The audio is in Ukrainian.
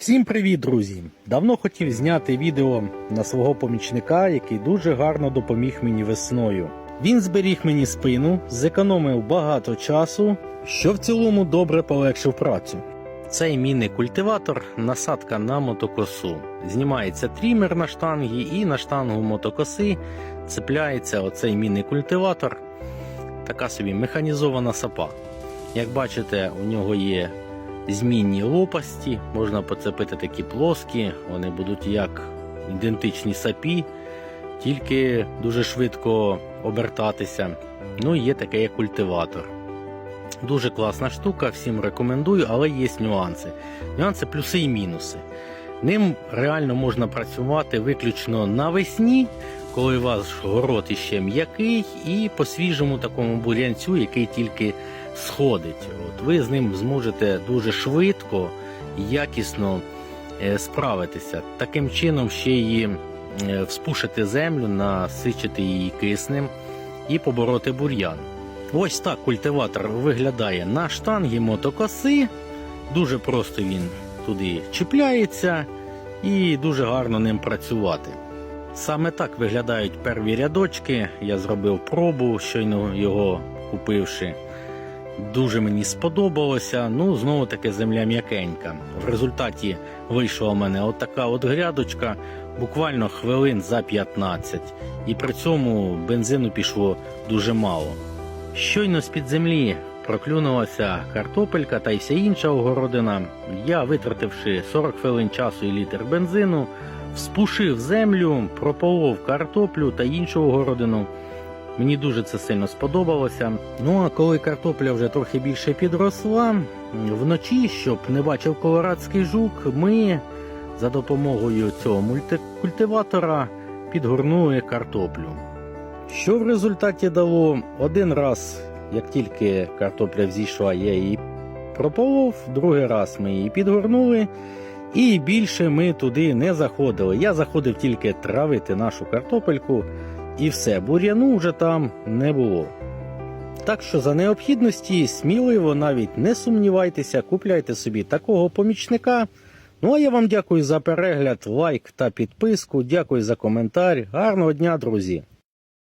Всім привіт, друзі! Давно хотів зняти відео на свого помічника, який дуже гарно допоміг мені весною. Він зберіг мені спину, зекономив багато часу, що в цілому добре полегшив працю. Цей мінний культиватор насадка на мотокосу. Знімається трімер на штангі, і на штангу мотокоси цепляється оцей мінний культиватор. Така собі механізована сапа. Як бачите, у нього є змінні лопасті, можна поцепити такі плоскі, вони будуть як ідентичні сапі, тільки дуже швидко обертатися. Ну і є таке як культиватор. Дуже класна штука, всім рекомендую, але є нюанси. Нюанси плюси і мінуси. Ним реально можна працювати виключно навесні, коли у вас город іще м'який, і по свіжому такому бурянцю, який тільки сходить. От ви з ним зможете дуже швидко якісно е, справитися. Таким чином ще й е, вспушити землю, насичити її киснем і побороти бур'ян. Ось так культиватор виглядає на штангі мотокоси. Дуже просто він туди чіпляється і дуже гарно ним працювати. Саме так виглядають перві рядочки. Я зробив пробу, щойно його купивши. Дуже мені сподобалося. Ну, знову таки земля м'якенька. В результаті вийшла у мене отака от грядочка, буквально хвилин за 15. І при цьому бензину пішло дуже мало. Щойно з-під землі проклюнулася картопелька та й вся інша огородина. Я, витративши 40 хвилин часу і літр бензину, вспушив землю, прополов картоплю та іншу огородину. Мені дуже це сильно сподобалося. Ну а коли картопля вже трохи більше підросла, вночі, щоб не бачив колорадський жук, ми за допомогою цього мультикультиватора підгорнули картоплю. Що в результаті дало один раз, як тільки картопля взійшла, я її прополов, другий раз ми її підгорнули, і більше ми туди не заходили. Я заходив тільки травити нашу картопельку, і все, бур'яну вже там не було. Так що за необхідності сміливо навіть не сумнівайтеся, купляйте собі такого помічника. Ну а я вам дякую за перегляд, лайк та підписку. Дякую за коментар. Гарного дня, друзі!